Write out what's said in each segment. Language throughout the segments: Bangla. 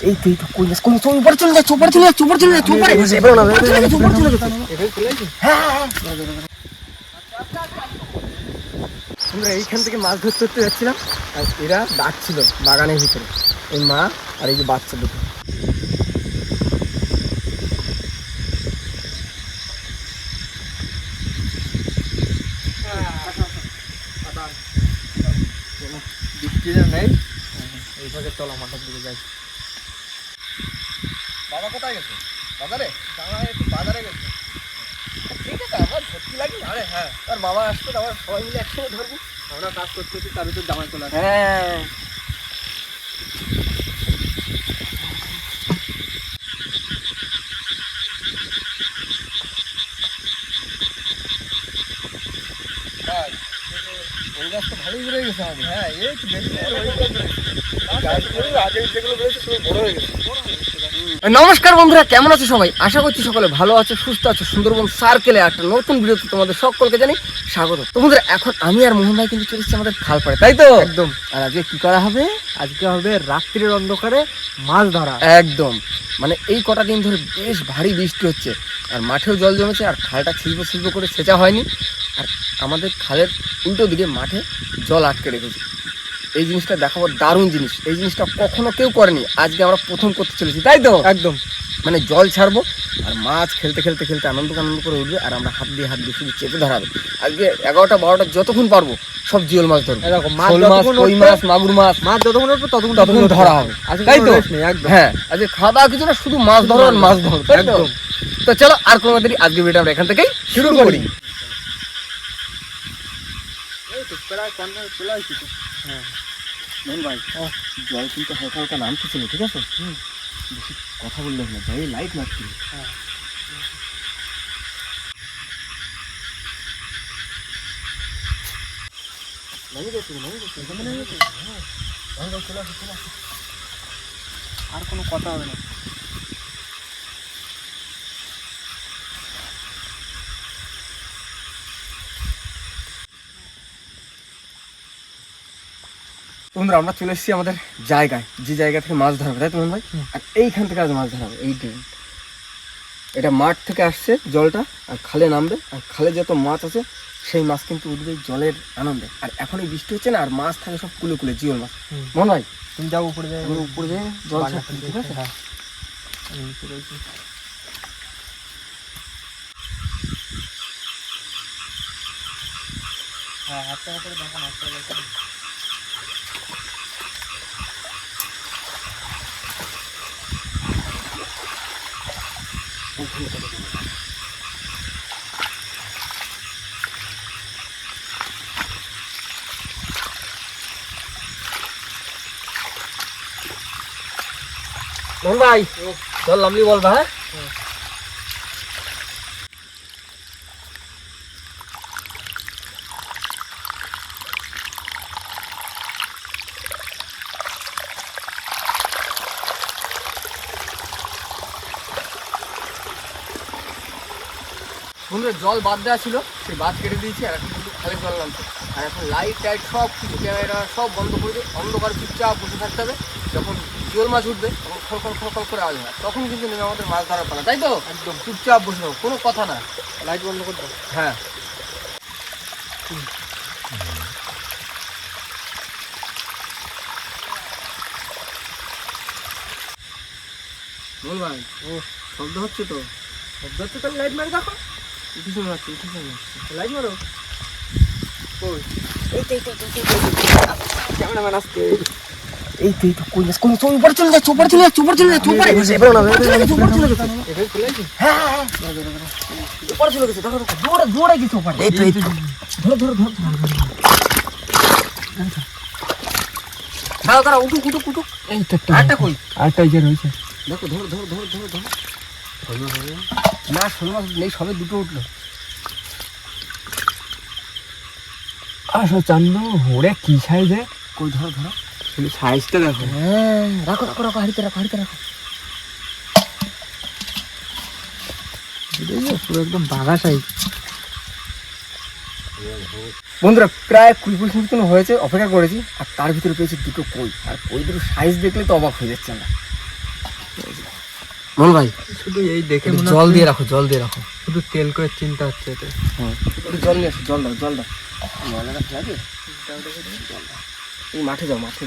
এই তো এই তো মাছ ওই উপরে চলে যাচ্ছে উপরে চলে যাচ্ছে উপরে চলে যাচ্ছে উপরে। উপরে চলে যাচ্ছে উপরে চলে যাচ্ছে। হ্যাঁ হ্যাঁ, হ্যাঁ। আমরা এইখান থেকে মাছ ধরতে ধরতে যাচ্ছিলাম আর এরা ডাকছিল বাগানের ভিতরে। এই মা আর এই যে বাচ্চা দুটো। নেই। এইভাবে চলো মাথার দিকে যাই। বাবা কোথায় গেছে? বাজারে? বাবা একটু বাজারে গেছে। ঠিক আছে আমার সত্যি লাগে আরে হ্যাঁ আর বাবা আসতো আবার সবাই মিলে একসঙ্গে ধরবো। আমরা কাজ করতে করতে তার ভিতর জামাই চলে আসে হ্যাঁ। ওই গাছ তো ভালোই বেড়ে গেছে আমাদের। হ্যাঁ এই তো বেশি নমস্কার বন্ধুরা কেমন আছো সবাই? আশা করছি সকলে ভালো আছো সুস্থ আছো সুন্দরবন সার্কেলে একটা নতুন ভিডিওতে তোমাদের সকলকে জানি স্বাগত। তো বন্ধুরা এখন আমি আর মোহন ভাই কিন্তু চলে এসেছি আমাদের খাল পাড়ে তাই তো? একদম। আর আজকে কি করা হবে? আজকে হবে রাত্রির অন্ধকারে মাছ ধরা। একদম। মানে এই কটা দিন ধরে বেশ ভারী বৃষ্টি হচ্ছে। আর মাঠেও জল জমেছে আর খালটা শিল্প শিল্প করে সেচা হয়নি। আর আমাদের খালের উল্টো দিকে মাঠে জল আটকে রেখেছে। এই জিনিসটা দেখাবো দারুণ জিনিস। এই জিনিসটা কখনো কেউ করেনি। আজকে আমরা প্রথম করতে চলেছি তাই তো? একদম। মানে জল ছাড়বো আর মাছ খেলতে খেলতে খেলতে আনন্দ আনন্দ করে উঠবে আর আমরা হাত দিয়ে হাত দিয়ে শুধু চেপে ধরাবে। আজকে এগারোটা বারোটা যতক্ষণ পারব সব জিওল মাছ ধরবো। কই মাছ মাগুর মাছ মাছ যতক্ষণ উঠবে ততক্ষণ ততক্ষণ ধরা হবে। তাই তো? হ্যাঁ আজকে খাওয়া দাওয়া কিছু না শুধু মাছ ধরো আর মাছ ধরো তাই তো? একদম। তো চলো আর কোনো দেরি আজকে ভিডিও আমরা এখান থেকেই শুরু করি। হ্যাঁ। মোহন ভাই জল কিন্তু হালকা হালকা নামতে ছিল ঠিক আছে বেশি কথা বললে না ভাই লাইট মারছিল হ্যাঁ আর কোনো কথা হবে না বন্ধুরা আমরা চলে এসেছি আমাদের জায়গায় যে জায়গা থেকে মাছ ধরা হবে তাই তো ভাই? আর এইখান থেকে আজ মাছ ধরা হবে এই দিন এটা মাঠ থেকে আসছে জলটা আর খালে নামবে আর খালে যত মাছ আছে সেই মাছ কিন্তু উঠবে জলের আনন্দে। আর এখন এই বৃষ্টি হচ্ছে না আর মাছ থাকে সব কুলে কুলে জিওল মাছ। মোহন ভাই? তুমি যাও উপরে যাও। আমি উপরে যেয়ে জল ঠিক আছে? হ্যাঁ। হ্যাঁ হাতটা করে দেখো হাতটা মোহন ভাই চল লামলি বলবা হ্যাঁ বন্ধুরা জল বাদ দেওয়া ছিল সেই বাদ কেটে দিয়েছি আর এখন কিন্তু খালি জল নামছে। আর এখন লাইট টাইট সব কিছু ক্যামেরা সব বন্ধ করে দিয়ে অন্ধকার চুপচাপ বসে থাকতে হবে। যখন জিওল মাছ উঠবে তখন খড় খড় খড় খড় করে আওয়াজ হয় তখন কিন্তু নেমে আমাদের মাছ ধরার পালা তাই তো? একদম। চুপচাপ বসে থাকো কোনো কথা না। লাইট বন্ধ করে দাও। হ্যাঁ। বল ভাই ও শব্দ হচ্ছে তো? শব্দ হচ্ছে তাহলে লাইট মারি দেখো। উঠেছে হচ্ছে উঠেছে মনে হচ্ছে লাইট মারো কই এই তো এই তো কই কই মাছ ওই উপরে চলে যাচ্ছে উপরে চলে যাচ্ছে উপরে চলে যাচ্ছে উপরে চলে গেছে উপরে চলে গেছে হ্যাঁ হ্যাঁ উপরে চলে গেছে দেখো দেখো দৌড়ে দৌড়ে গেছে উপরে এই তো এই তো ধরো ধরো ধরো দাঁড়াও দাঁড়াও উঠুক উঠুক উঠুক এই তো আরেকটা কই আরেকটা এই যে রয়েছে দেখো ধরো ধরো ধরো ধরো ধরো না শোল মাছ নেই সবে দুটো উঠল। আসো চান্দু ওরে কি সাইজে কই ধরো ধরো। তুমি সাইজটা দেখো। হ্যাঁ রাখো রাখো রাখো হাড়িতে রাখো হাড়িতে রাখো। দেখো পুরো একদম বাঘা সাইজ বন্ধুরা প্রায় কুড়ি পঁচিশ মিনিট হয়েছে অপেক্ষা করেছি আর তার ভিতরে পেয়েছি দুটো কই। আর কই দুটো সাইজ দেখলে তো অবাক হয়ে যাচ্ছে আমরা। মন ভাই। শুধু এই দেখে মনে জল দিয়ে রাখো জল দিয়ে রাখো। শুধু তেল করে চিন্তা হচ্ছে এতে হ্যাঁ। জল নিয়ে আসো জল দাও জল দাও। দিয়ে জল দাও এই মাঠে যাও মাঠে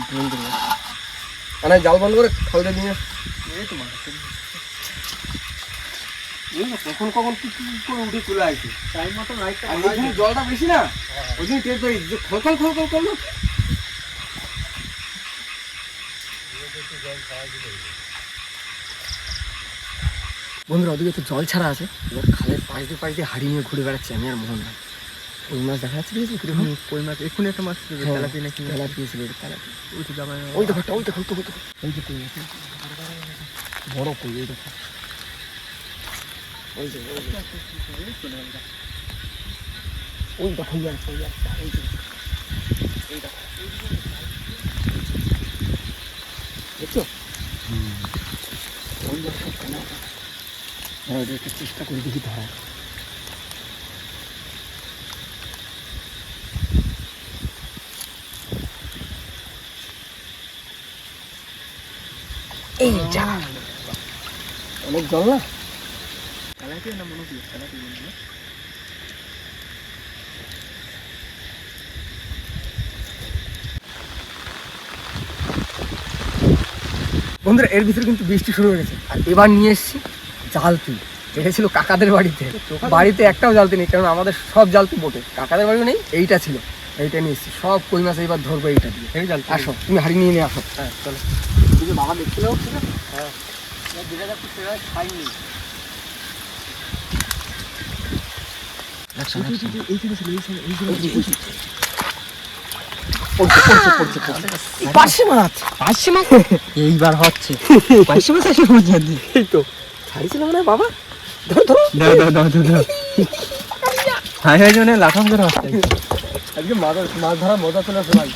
মানে জাল বন্ধ করে খালটা নিয়ে। এই তো না, কখন কখন কি কি করে উঠে চলে আসে। টাইম মতো লাইটটা জলটা বেশি না? ওই জন্য টের পাই যে খল খল খল খল করল বন্ধুরা ওদিকে তো জল ছাড়া আছে। এবার খালের পাশ দিয়ে পাশ দিয়ে হাড়ি নিয়ে ঘুরে বেড়াচ্ছি আমি আর মোহন ভাই। ওই মাছ দেখা যাচ্ছে দেখেছি কীরকম? কই মাছ? এক্ষুনি একটা মাছ ছিল হ্যাঁ, তেলাপি নাকি? তেলাপিয়া ছিল ওই তো জামাই ওই দেখো ওই দেখো দেখো, ওই দেখো। যে কই বড় কই ওই দেখো। ওই যে ওই যে। ওই দেখো ওই। দেখো। দেখছ? ওই দেখো কেন হ্যাঁ চেষ্টা করে দেখি ধরা। এই যা। অনেক জল না? মনে মনে হয়। বন্ধুরা এর ভিতরে কিন্তু বৃষ্টি শুরু হয়ে গেছে। আর এবার নিয়ে এসেছি জালতি এটা ছিল কাকাদের বাড়িতে। বাড়িতে একটাও জালতি নেই কারণ আমাদের সব জালতি বোটে। কাকাদের বাড়িও নেই এইটা ছিল। এইটা নিয়ে এসেছি। সব কই মাছ এইবার ধরবো এইটা দিয়ে। আসো তুমি হাড়ি নিয়ে নিয়ে আসো। হ্যাঁ চলো। তুমি বাবা দেখছিল হ্যাঁ। খাইনি। এইবার হচ্ছে। পাঁচশো মাছ এই তো। ছাড়িছিল মানে বাবা? ধরো ধরো। দাও দাও দাও দাও দাও। হাই হাই জনে লাফাম করে আজকে মাছ মাছ ধরার মজা চলে আসে ভাই।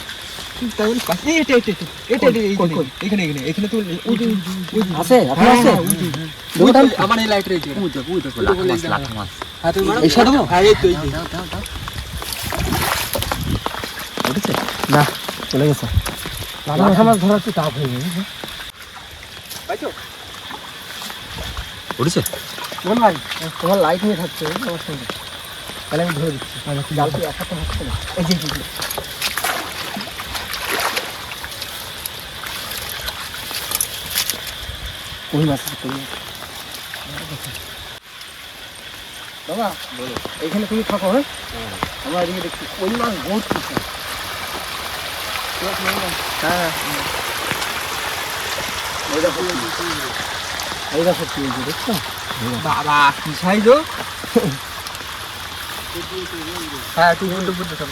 আমার এই লাইট রয়েছে না চলে গেছে। লাঠা মাছ ধরা একটু টাফ হয়ে গেছে উঠেছে? মন ভাই তোমার লাইট নিয়ে থাকছে আমার সঙ্গে। তাহলে আমি ধরে দিচ্ছি। জাল কি এক হাতে হচ্ছে না এই যে। কই মাছ। বাবা বলো এইখানে তুমি থাকো হ্যাঁ? আমরা এদিকে দেখছি কই মাছ বহুত কিছু হ্যাঁ। এই দেখো এই দেখো কি হয়েছে, দেখছ? বাবা কি সাইজ হ্যাঁ তুই সব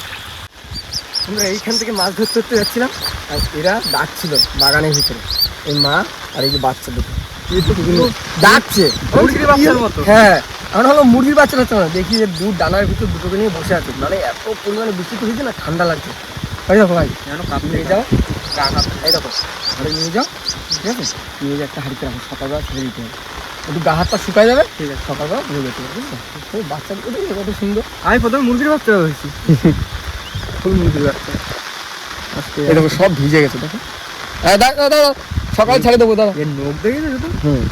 আমরা এইখান থেকে মাছ ধরতে ধরতে যাচ্ছিলাম আর এরা ডাকছিল বাগানের ভিতরে। এই মা আর এই যে বাচ্চা দুটো। ডাকছে। মুরগির বাচ্চার মতো। হ্যাঁ আমরা হলো মুরগির বাচ্চা হচ্ছে না। দেখি যে দু ডানার ভিতর দুটোকে নিয়ে বসে আছে। মানে এত পরিমাণে বৃষ্টি হয়েছে না ঠান্ডা লাগছে। এই দেখো ভাই যেন কাপ নিয়ে যাও। এই দেখো ঘরে নিয়ে যাও। ঠিক আছে? নিয়ে যে একটা হাড়িতে রাখো সকালবেলা ছেড়ে দিতে হবে। একটু গা হাতটা শুকায় যাবে ঠিক আছে। সকালবেলা নিয়ে যেতে হবে বুঝলে? ওই বাচ্চাগুলো দেখো কত সুন্দর। আমি প্রথমে মুরগির বাচ্চা হয়েছি। খুব মুরগির বাচ্চা। এই দেখো সব ভিজে গেছে দেখো। হ্যাঁ দাঁড়া সকালে ছেড়ে দেবো দাদা এর নোখ দেখেছ শুধু? হুম।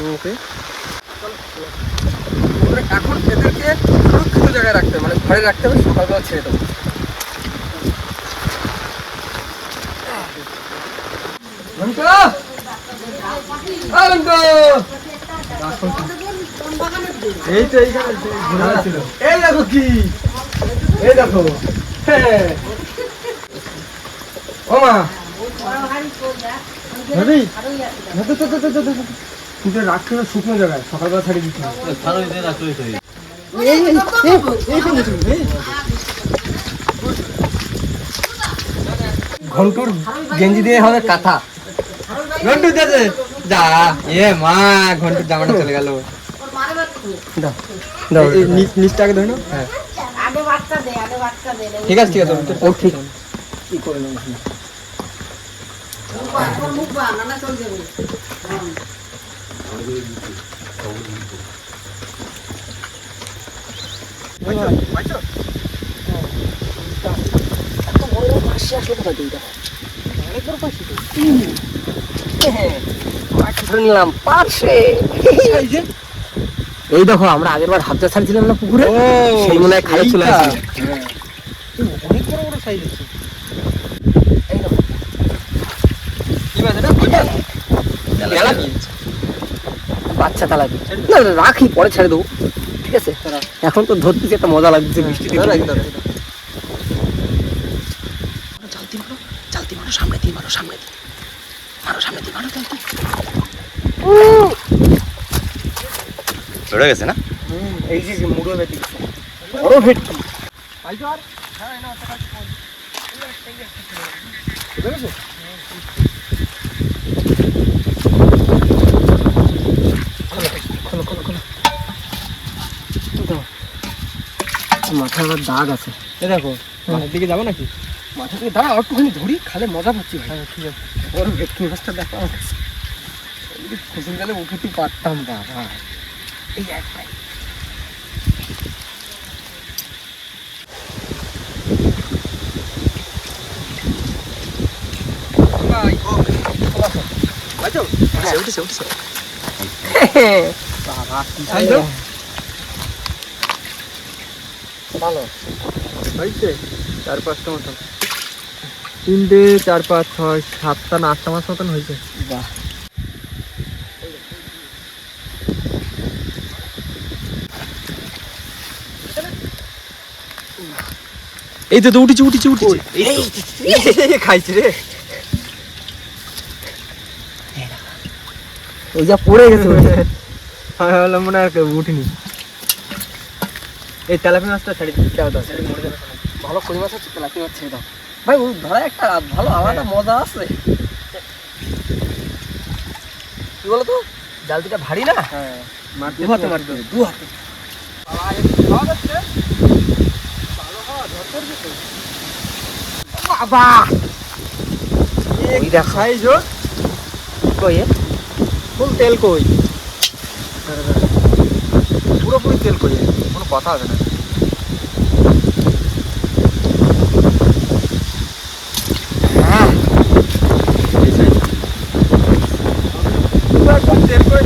নোখে? এখন এদেরকে সুরক্ষিত জায়গায় রাখতে হবে মানে ঘরে রাখতে হবে সকালবেলা ছেড়ে দেবো মন্টু! আ, মন্টু! কিন্তু শুকনো জায়গায় সকালবেলা ছাড়িয়ে এই। ঘন্টুর গেঞ্জি দিয়ে হবে কাঁথা ঘন্টু দাদা যা এ মা ঘন্টুর জামাটা চলে গেল। দাও দাও। নিচটাকে ধরে নাও। হ্যাঁ। আগে বাচ্চা দে আগে বাচ্চা দে ঠিক আছে ঠিক আছে তো- ও ঠিক। কি করে পাশে আসলো কোথা থেকে অনেক বড় পাশে তো। মাছ ধরে নিলাম পারছে এই দেখো আমরা আগের বার হাতটা ছাড়ছিলাম না পুকুরে? সেই মনে হয় খালে চলে আসছে অনেক বড় বড় সাইজ আছে। বাচ্চা তালাপি না না, রাখি পরে ছেড়ে দেবো। ঠিক আছে? এখন তো ধরতেছি একটা মজা লাগছে বৃষ্টি চালতি মারো চালতি মারো সামনে দিয়ে মারো সামনে দিয়ে মারো সামনে দিয়ে মারো চড়ে গেছে না? এই যে মুড়ো ভেটকি বড় ভেটকি। খোলো, খোলো, খোলো। দাও। মাথায় আবার দাগ আছে। এ দেখো দিকে যাব নাকি? মাথা থেকে দাঁড়া একটুখানি ধরি খালে মজা পাচ্ছি ভাই। ঠিক আছে। বড় ভেটকি মাছটা দেখো আমার কাছে। খুশি গেলে উঠতে পারতাম বাবা। এই এক ভাই। উঠেছে উঠেছে। ভালো। হয়েছে। চার পাঁচটা মতন তিনটে চার পাঁচ ছয় সাতটা না আটটা মাস মতন হয়েছে। বাহ। এই তো উঠেছে উঠেছে উঠেছে। খাইছে রে। ওই যা পড়ে গেছে আমি ভাবলাম মনে হয় আর উঠিনি। এই তেলাপি মাছটা ছাড়ি হবে ভালো কই মাছ আছে তেলাপি মাছ ছেড়ে দাও। ভাই ওই ধরা একটা ভালো আলাদা মজা আছে। কি বলো তো জালতিটা ভারী না? হ্যাঁ দু হাতে মারতে দু হাতে বাবা! ওই দেখো। সাইজ ও? কই? ফুল তেল কই? পুরোপুরি তেল কই কোনো কথা হবে না হ্যাঁ এই size। পুরো তেল কই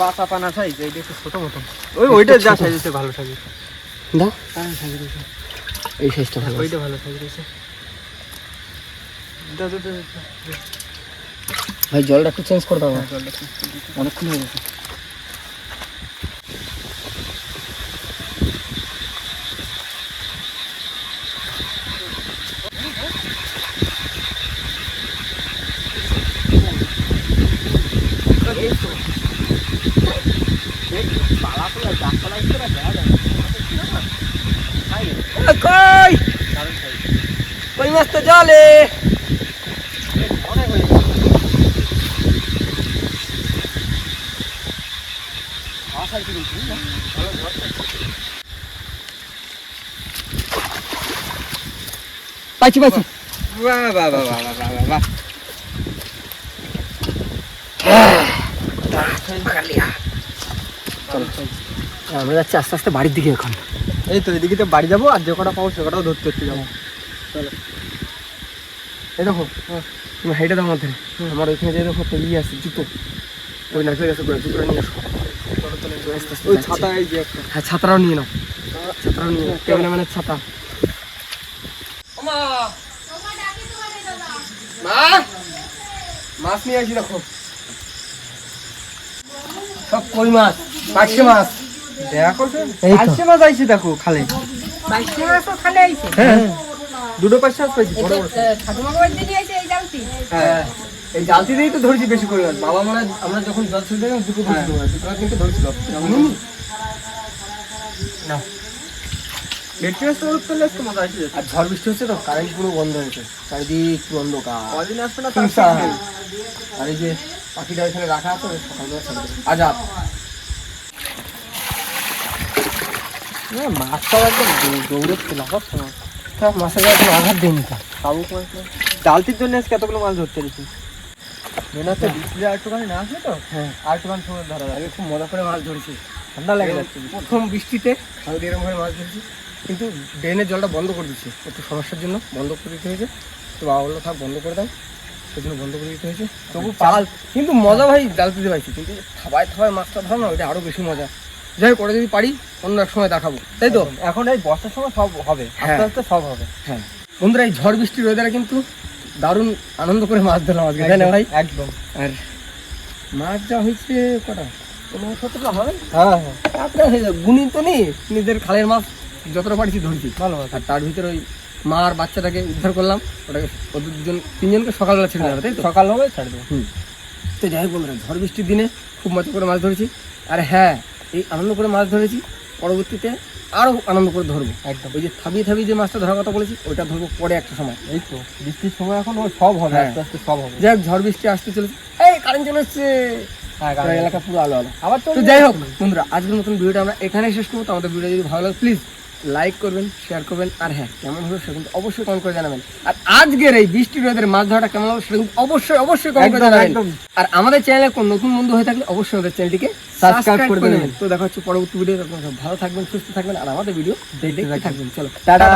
বাতা পানা সাইজ এইটা একটু ছোট মতন ওই ওইটা যা সাইজ আছে ভালো সাইজ দাও হ্যাঁ সাইজ রয়েছে এই সাইজটা ভালো। ওইটা ভালো সাইজ দাও। ভাই জলটা একটু চেঞ্জ করে দাও। না। জলটা অনেকক্ষণ হয়ে গেছে। কই কই মাছ তো জলে পাইছি পাইছি বাহ বাহ বাহ বাহ বাহ বাহ বাহ আমরা যাচ্ছি আস্তে আস্তে বাড়ির দিকে এখন। এই তো এদিকে তো বাড়ি যাব আর যে কটা পাবো সে কটাও ধরতে ধরতে যাব। এই দেখো তুমি হাইটে দাও আমাদের। আমার ওইখানে যে দেখো ইয়ে আছে জুতো। ওই নাচে গেছে জুতো নিয়ে আসো। ওই ছাতা এই যে একটা। হ্যাঁ ছাতাটাও নিয়ে নাও। ছাতাটাও নিয়ে নাও। ক্যামেরাম্যানের ছাতা? মা? মাছ নিয়ে আসি দেখো। সব কই মাছ? পার্শে মাছ। দেখো মাছ আইছে দেখো খালে। বাইশে মাসও খালে আইছে। হ্যাঁ। দুটো পাঁচশো মাছ পাইছি বড় বড় ঠাকুমা বাড়ি দিয়ে আইছে এই জালতি হ্যাঁ এই জালতি দিয়েই তো ধরেছি বেশি করে। মাছ বাবা মনে আমরা যখন জল ছেড়ে দিলাম দুটো ধরেছিল দুটো কিন্তু ধরেছিল। না। একটু মজা আর ঝড় বৃষ্টি হচ্ছে তো কারেন্ট পুরো বন্ধ হয়েছে চারিদিক পুরো অন্ধকার। কদিন আসবে না। আর এই যে পাখিটা এখানে রাখা আছে সকালবেলা আজাদ হ্যাঁ, একদম দৌড়চ্ছে হ্যাঁ মাছের গায়ে কোনো আঘাত দেয়নি মাছ জালতির জন্য আজকে এতগুলো মাছ ধরতে পেরেছি মেন হচ্ছে বৃষ্টি আর একটুখানি না আসলে তো? হ্যাঁ। আর একটুখানি সময় ধরা আগে খুব মজা করে মাছ ধরেছি। ঠান্ডা লেগে যাচ্ছে প্রথম বৃষ্টিতে আমি এরকম মাছ ধরেছি। কিন্তু ড্রেনের জলটা বন্ধ করে দিচ্ছি। একটু সমস্যার জন্য বন্ধ করে দিতে হয়েছে। তো বাবা বলল থাক বন্ধ করে দাও। সেই জন্য বন্ধ করে দিতে হয়েছে। তবু পাল কিন্তু মজা ভাই জাল দিতে পারছি। কিন্তু থাবায় থাবায় মাছটা ধরো না ওইটা আরও বেশি মজা। যাই ওটা যদি পারি অন্য এক সময় দেখাবো। তাই তো? এখন এই বর্ষার সময় সব হবে। হ্যাঁ। আস্তে আস্তে সব হবে। হ্যাঁ। বন্ধুরা এই ঝড় বৃষ্টির ওয়েদারে কিন্তু দারুণ আনন্দ করে মাছ ধরলাম আজকে তাই না ভাই? একদম। আর মাছ যা হয়েছে কটা? পনেরো সতেরোটা হবে? হ্যাঁ হ্যাঁ। তারপরে হয়ে গুণি তো নেই নিজের খালের মাছ যতটা পারছি ধরছি। ভালো আর তার ভিতরে ওই মা আর বাচ্চাটাকে উদ্ধার করলাম। ওটাকে ওদের দুজন তিনজনকে সকালবেলা ছেড়ে দেবে তাই সকাল হবে ছাড়ে দেবো। হুম। তো যাই হোক বন্ধুরা ঝড় বৃষ্টির দিনে খুব মজা করে মাছ ধরেছি। আর হ্যাঁ এই আনন্দ করে মাছ ধরেছি। পরবর্তীতে আরও আনন্দ করে ধরবো। একদম। ওই যে থাবিয়ে থাবিয়ে যে মাছটা ধরার কথা বলেছি ওইটা ধরবো পরে একটা সময়। এই তো বৃষ্টির সময় এখন ওই সব হবে হ্যাঁ। আস্তে আস্তে সব হবে। যাই হোক ঝড় বৃষ্টি আসতে চলেছে। এই কারেন্ট চলে এসছে। হ্যাঁ এলাকা পুরো আলো আলো আবার তো যাই হোক বন্ধুরা আজকের মতন ভিডিওটা আমরা এখানেই শেষ করব। তো আমাদের ভিডিও যদি ভালো লাগে প্লিজ লাইক করবেন শেয়ার করবেন আর হ্যাঁ কেমন হলো সেটা কিন্তু অবশ্যই কমেন্ট করে জানাবেন। আর আজকের এই বৃষ্টি রোদের মাছ ধরাটা কেমন হবে সেটা কিন্তু অবশ্যই অবশ্যই কমেন্ট করে জানাবেন। আর আমাদের চ্যানেলে কোন নতুন বন্ধু হয়ে থাকলে অবশ্যই আমাদের চ্যানেলটিকে সাবস্ক্রাইব করে দেবেন। তো দেখা হচ্ছে পরবর্তী ভিডিও আপনারা ভালো থাকবেন সুস্থ থাকবেন আর আমাদের ভিডিও দেখতে থাকবেন। চলো টাটা!